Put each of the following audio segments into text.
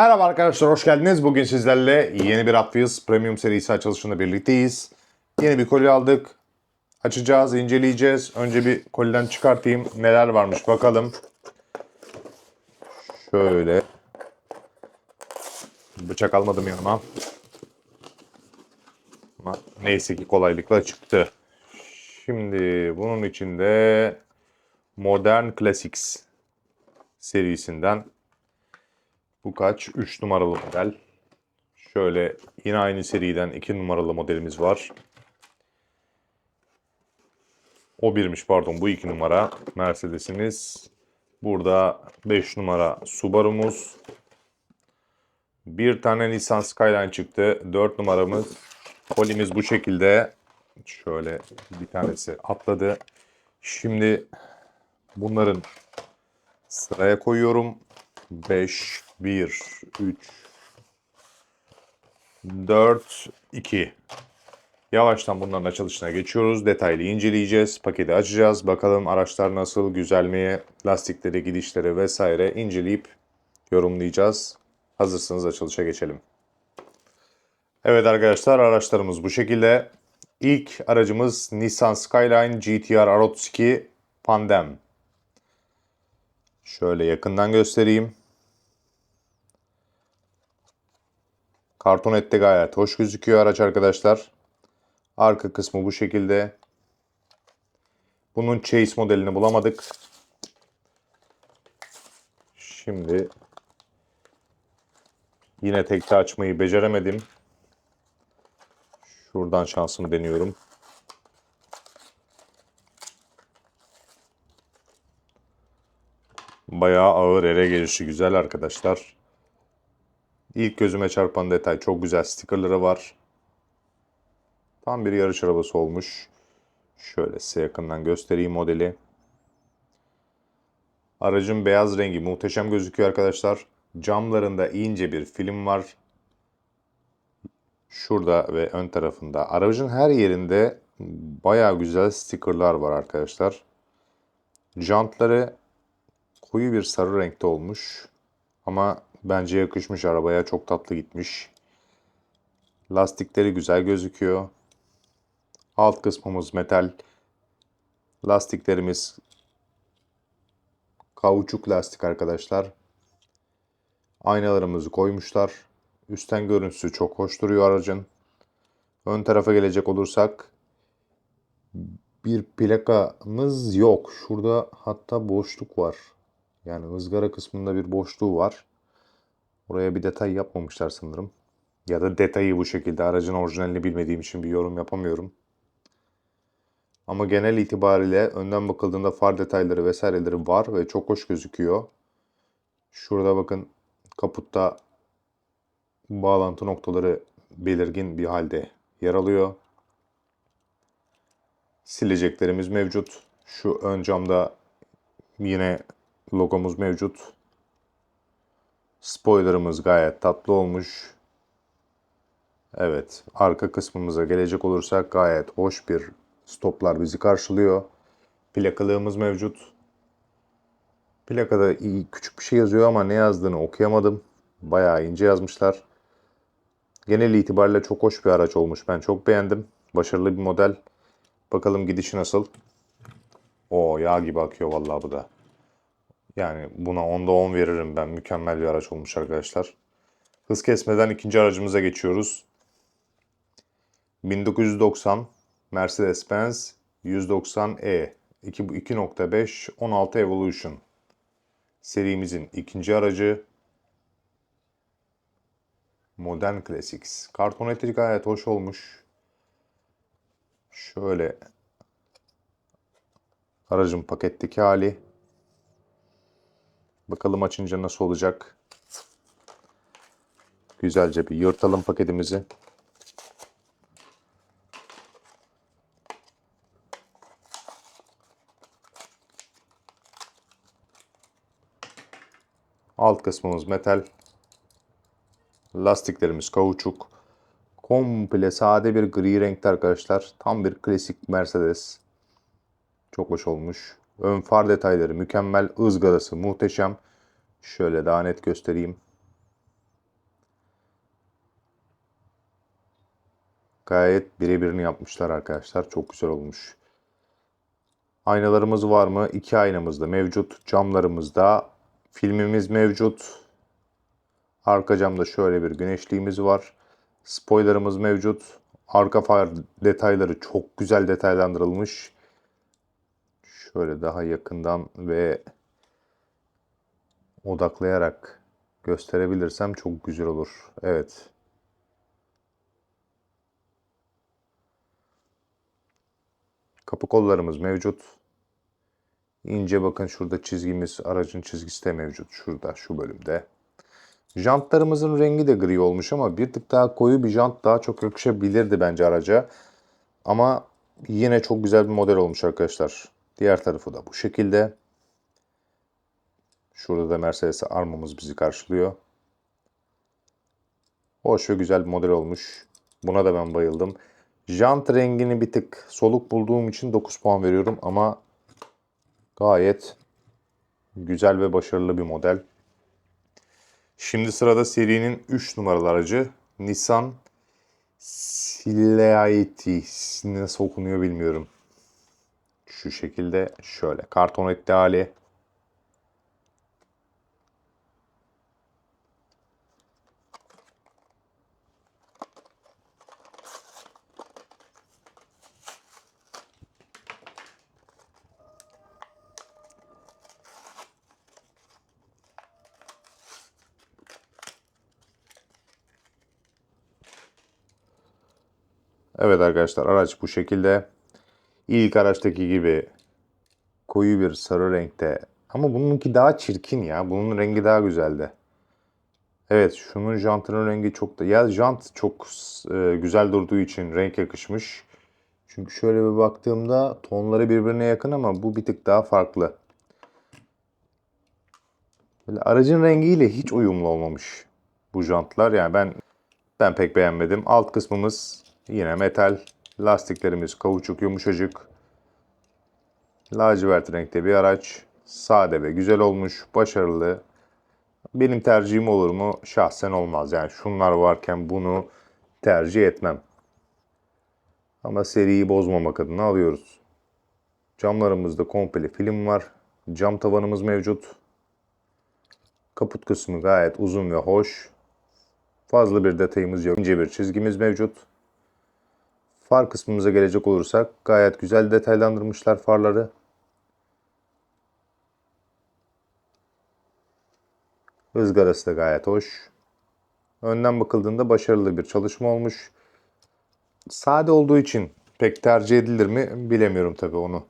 Merhaba arkadaşlar, hoş geldiniz. Bugün sizlerle yeni bir Wheels Premium serisi açılışında birlikteyiz. Yeni bir koli aldık. Açacağız, inceleyeceğiz. Önce bir koliden çıkartayım. Neler varmış bakalım. Şöyle. Bıçak almadım yanıma. Ama neyse ki kolaylıkla çıktı. Şimdi bunun içinde Modern Classics serisinden bu kaç? 3 numaralı model. Şöyle yine aynı seriden 2 numaralı modelimiz var. O birmiş pardon bu 2 numara Mercedes'imiz. Burada 5 numara Subaru'muz. Bir tane Nissan Skyline çıktı. 4 numaramız. Kolimiz bu şekilde. Şöyle bir tanesi atladı. Şimdi bunların sıraya koyuyorum. 5, 1, 3, 4, 2. Yavaştan bunların açılışına geçiyoruz. Detaylı inceleyeceğiz. Paketi açacağız. Bakalım araçlar nasıl, güzel mi, lastikleri, gidişleri vesaire inceleyip yorumlayacağız. Hazırsanız açılışa geçelim. Evet arkadaşlar araçlarımız bu şekilde. İlk aracımız Nissan Skyline GTR R32 Pandem. Şöyle yakından göstereyim. Kartonette gayet hoş gözüküyor araç arkadaşlar. Arka kısmı bu şekilde. Bunun Chase modelini bulamadık. Şimdi yine tekte açmayı beceremedim. Şuradan şansımı deniyorum. Bayağı ağır ele gelişi güzel arkadaşlar. İlk gözüme çarpan detay çok güzel stickerları var. Tam bir yarış arabası olmuş. Şöyle size yakından göstereyim modeli. Aracın beyaz rengi muhteşem gözüküyor arkadaşlar. Camlarında ince bir film var. Şurada ve ön tarafında. Aracın her yerinde bayağı güzel stickerlar var arkadaşlar. Jantları koyu bir sarı renkte olmuş. Ama bence yakışmış arabaya. Çok tatlı gitmiş. Lastikleri güzel gözüküyor. Alt kısmımız metal. Lastiklerimiz kauçuk lastik arkadaşlar. Aynalarımızı koymuşlar. Üstten görüntüsü çok hoş duruyor aracın. Ön tarafa gelecek olursak bir plakamız yok. Şurada hatta boşluk var. Yani ızgara kısmında bir boşluğu var. Oraya bir detay yapmamışlar sanırım. Ya da detayı bu şekilde aracın orijinalini bilmediğim için bir yorum yapamıyorum. Ama genel itibariyle önden bakıldığında far detayları vesaireleri var ve çok hoş gözüküyor. Şurada bakın kaputta bağlantı noktaları belirgin bir halde yer alıyor. Sileceklerimiz mevcut. Şu ön camda yine logomuz mevcut. Spoilerımız gayet tatlı olmuş. Evet, arka kısmımıza gelecek olursak gayet hoş bir stoplar bizi karşılıyor. Plakalığımız mevcut. Plakada iyi, küçük bir şey yazıyor ama ne yazdığını okuyamadım. Bayağı ince yazmışlar. Genel itibariyle çok hoş bir araç olmuş. Ben çok beğendim. Başarılı bir model. Bakalım gidişi nasıl. O yağ gibi akıyor vallahi bu da. Yani buna 10'da 10 veririm ben. Mükemmel bir araç olmuş arkadaşlar. Hız kesmeden ikinci aracımıza geçiyoruz. 1990 Mercedes-Benz 190E 2.5 16 Evolution serimizin ikinci aracı Modern Classics. Kartonetri gayet hoş olmuş. Şöyle aracın paketteki hali. Bakalım açınca nasıl olacak. Güzelce bir yırtalım paketimizi. Alt kısmımız metal. Lastiklerimiz kauçuk. Komple sade bir gri renkte arkadaşlar. Tam bir klasik Mercedes. Çok hoş olmuş. Ön far detayları mükemmel. ızgarası muhteşem. Şöyle daha net göstereyim. Gayet birebirini yapmışlar arkadaşlar. Çok güzel olmuş. Aynalarımız var mı? İki aynamız da mevcut. Camlarımız da. Filmimiz mevcut. Arka camda şöyle bir güneşliğimiz var. Spoilerımız mevcut. Arka far detayları çok güzel detaylandırılmış. Şöyle daha yakından ve odaklayarak gösterebilirsem çok güzel olur. Evet. Kapı kollarımız mevcut. İnce bakın şurada çizgimiz, aracın çizgisi de mevcut. Şurada, şu bölümde. Jantlarımızın rengi de gri olmuş ama bir tık daha koyu bir jant daha çok yakışabilirdi bence araca. Ama yine çok güzel bir model olmuş arkadaşlar. Diğer tarafı da bu şekilde. Şurada da Mercedes armamız bizi karşılıyor. Hoş ve güzel bir model olmuş. Buna da ben bayıldım. Jant rengini bir tık soluk bulduğum için 9 puan veriyorum ama gayet güzel ve başarılı bir model. Şimdi sırada serinin 3 numaralı aracı Nissan Silhouette nasıl okunuyor bilmiyorum. Şu şekilde şöyle karton etli hali. Evet arkadaşlar araç bu şekilde. İlk araçtaki gibi koyu bir sarı renkte. Ama bununki daha çirkin ya. Bunun rengi daha güzeldi. Evet şunun jantının rengi çok da... Ya jant çok e, güzel durduğu için renk yakışmış. Çünkü şöyle bir baktığımda tonları birbirine yakın ama bu bir tık daha farklı. Böyle aracın rengiyle hiç uyumlu olmamış bu jantlar. Yani ben ben pek beğenmedim. Alt kısmımız yine metal. Lastiklerimiz kauçuk yumuşacık. Lacivert renkte bir araç. Sade ve güzel olmuş. Başarılı. Benim tercihim olur mu? Şahsen olmaz. Yani şunlar varken bunu tercih etmem. Ama seriyi bozmamak adına alıyoruz. Camlarımızda komple film var. Cam tavanımız mevcut. Kaput kısmı gayet uzun ve hoş. Fazla bir detayımız yok. İnce bir çizgimiz mevcut. Far kısmımıza gelecek olursak gayet güzel detaylandırmışlar farları. Izgarası da gayet hoş. Önden bakıldığında başarılı bir çalışma olmuş. Sade olduğu için pek tercih edilir mi bilemiyorum tabii onu.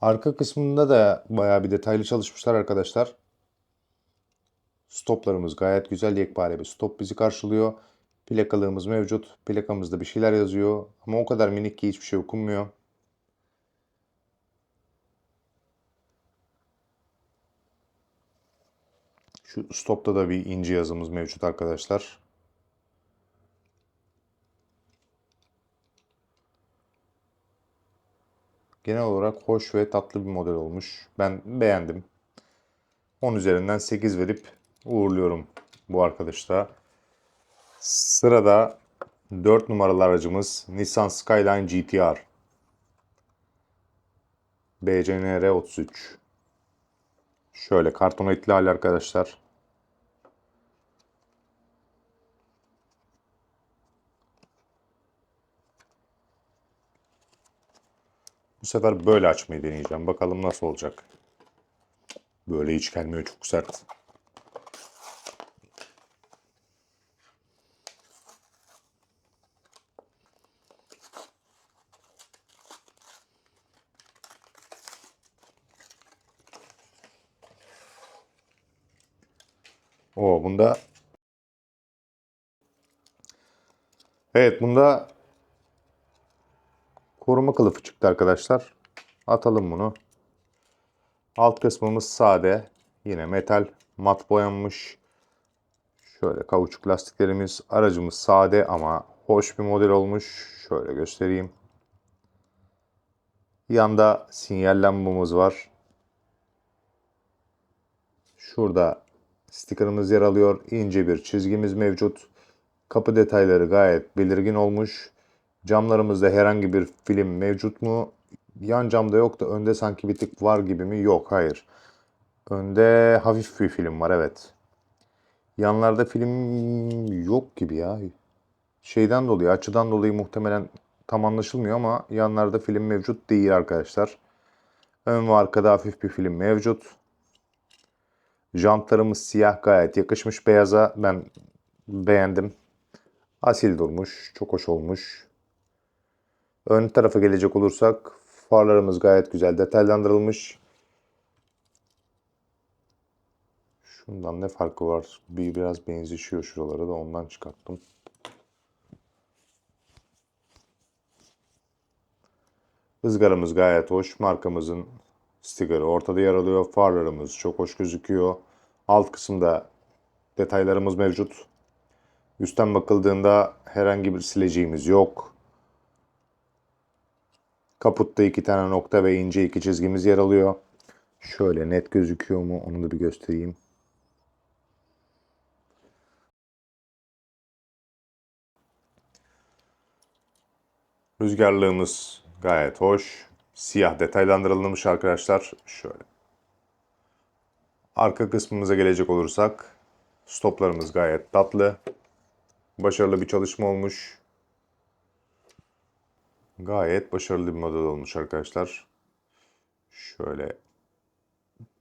Arka kısmında da bayağı bir detaylı çalışmışlar arkadaşlar. Stoplarımız gayet güzel yekpare bir stop bizi karşılıyor. Plakalığımız mevcut. Plakamızda bir şeyler yazıyor. Ama o kadar minik ki hiçbir şey okunmuyor. Şu stopta da bir ince yazımız mevcut arkadaşlar. Genel olarak hoş ve tatlı bir model olmuş. Ben beğendim. 10 üzerinden 8 verip uğurluyorum bu arkadaşla. Sırada 4 numaralı aracımız Nissan Skyline GTR. BCNR 33. Şöyle karton etli hali arkadaşlar. Bu sefer böyle açmayı deneyeceğim. Bakalım nasıl olacak. Böyle hiç gelmiyor çok sert. O bunda Evet bunda koruma kılıfı çıktı arkadaşlar. Atalım bunu. Alt kısmımız sade. Yine metal mat boyanmış. Şöyle kauçuk lastiklerimiz. Aracımız sade ama hoş bir model olmuş. Şöyle göstereyim. Yanda sinyal lambamız var. Şurada Sticker'ımız yer alıyor. İnce bir çizgimiz mevcut. Kapı detayları gayet belirgin olmuş. Camlarımızda herhangi bir film mevcut mu? Yan camda yok da önde sanki bir tık var gibi mi? Yok, hayır. Önde hafif bir film var, evet. Yanlarda film yok gibi ya. Şeyden dolayı, açıdan dolayı muhtemelen tam anlaşılmıyor ama yanlarda film mevcut değil arkadaşlar. Ön ve arkada hafif bir film mevcut. Jantlarımız siyah gayet yakışmış beyaza. Ben beğendim. Asil durmuş. Çok hoş olmuş. Ön tarafa gelecek olursak farlarımız gayet güzel detaylandırılmış. Şundan ne farkı var? Bir biraz benzişiyor şuralara da ondan çıkarttım. Izgaramız gayet hoş. Markamızın stikeri ortada yer alıyor. Farlarımız çok hoş gözüküyor. Alt kısımda detaylarımız mevcut. Üstten bakıldığında herhangi bir sileceğimiz yok. Kaputta iki tane nokta ve ince iki çizgimiz yer alıyor. Şöyle net gözüküyor mu onu da bir göstereyim. Rüzgarlığımız gayet hoş. Siyah detaylandırılmış arkadaşlar. Şöyle. Arka kısmımıza gelecek olursak stoplarımız gayet tatlı. Başarılı bir çalışma olmuş. Gayet başarılı bir model olmuş arkadaşlar. Şöyle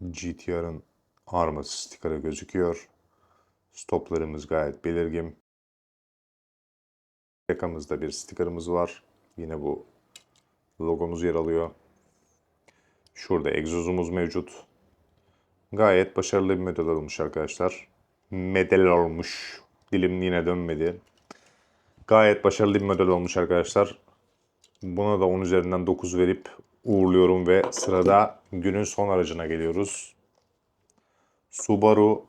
GTR'ın arması stikeri gözüküyor. Stoplarımız gayet belirgin. Yakamızda bir stikerimiz var. Yine bu logomuz yer alıyor. Şurada egzozumuz mevcut. Gayet başarılı bir model olmuş arkadaşlar. Medel olmuş. Dilim yine dönmedi. Gayet başarılı bir model olmuş arkadaşlar. Buna da 10 üzerinden 9 verip uğurluyorum ve sırada günün son aracına geliyoruz. Subaru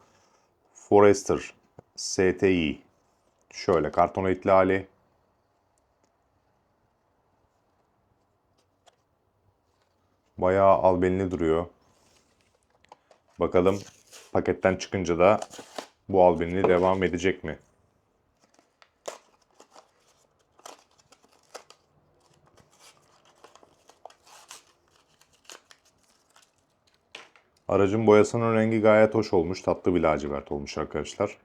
Forester STI. Şöyle kartonetli hali. Bayağı albenili duruyor. Bakalım paketten çıkınca da bu albenili devam edecek mi? Aracın boyasının rengi gayet hoş olmuş. Tatlı bir lacivert olmuş arkadaşlar.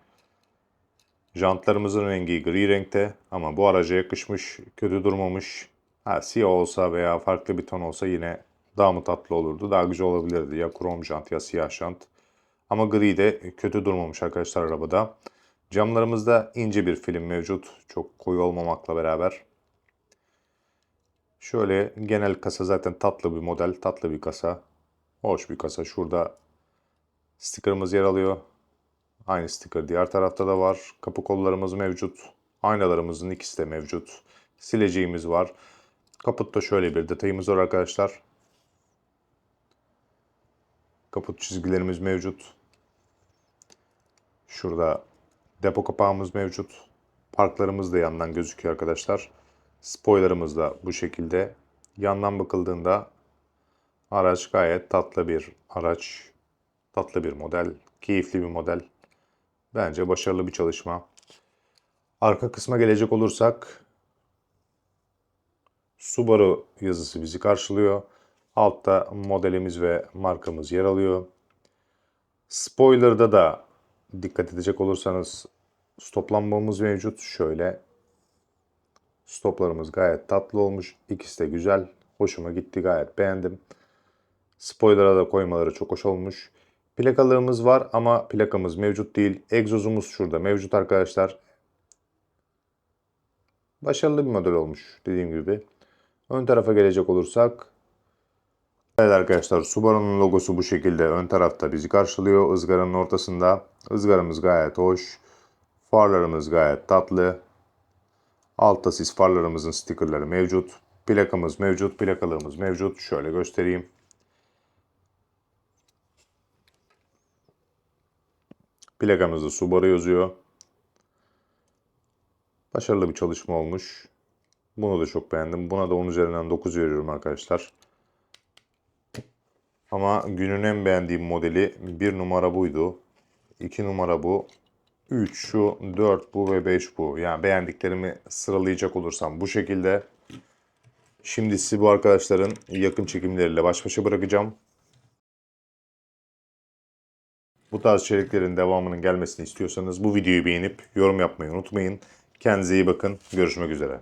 Jantlarımızın rengi gri renkte ama bu araca yakışmış, kötü durmamış. Ha, siyah olsa veya farklı bir ton olsa yine daha mı tatlı olurdu, daha güzel olabilirdi. Ya krom jant ya siyah jant. Ama gri de kötü durmamış arkadaşlar arabada. Camlarımızda ince bir film mevcut. Çok koyu olmamakla beraber. Şöyle genel kasa zaten tatlı bir model, tatlı bir kasa. Hoş bir kasa. Şurada stikerimiz yer alıyor. Aynı sticker diğer tarafta da var. Kapı kollarımız mevcut. Aynalarımızın ikisi de mevcut. Sileceğimiz var. Kaputta şöyle bir detayımız var arkadaşlar. Kaput çizgilerimiz mevcut. Şurada depo kapağımız mevcut. Parklarımız da yandan gözüküyor arkadaşlar. Spoilerımız da bu şekilde. Yandan bakıldığında araç gayet tatlı bir araç. Tatlı bir model. Keyifli bir model. Bence başarılı bir çalışma. Arka kısma gelecek olursak Subaru yazısı bizi karşılıyor. Altta modelimiz ve markamız yer alıyor. Spoiler'da da dikkat edecek olursanız stop lambamız mevcut. Şöyle stoplarımız gayet tatlı olmuş. İkisi de güzel. Hoşuma gitti gayet beğendim. Spoiler'a da koymaları çok hoş olmuş. Plakalığımız var ama plakamız mevcut değil. Egzozumuz şurada mevcut arkadaşlar. Başarılı bir model olmuş dediğim gibi. Ön tarafa gelecek olursak. Evet arkadaşlar Subaru'nun logosu bu şekilde ön tarafta bizi karşılıyor. Izgaranın ortasında. Izgaramız gayet hoş. Farlarımız gayet tatlı. Altta sis farlarımızın stikerleri mevcut. Plakamız mevcut. Plakalığımız mevcut. Şöyle göstereyim. Plakamızda Subaru yazıyor. Başarılı bir çalışma olmuş. Bunu da çok beğendim. Buna da 10 üzerinden 9 veriyorum arkadaşlar. Ama günün en beğendiğim modeli bir numara buydu. 2 numara bu. 3 şu, 4 bu ve 5 bu. Yani beğendiklerimi sıralayacak olursam bu şekilde. Şimdi sizi bu arkadaşların yakın çekimleriyle baş başa bırakacağım. Bu tarz içeriklerin devamının gelmesini istiyorsanız bu videoyu beğenip yorum yapmayı unutmayın. Kendinize iyi bakın. Görüşmek üzere.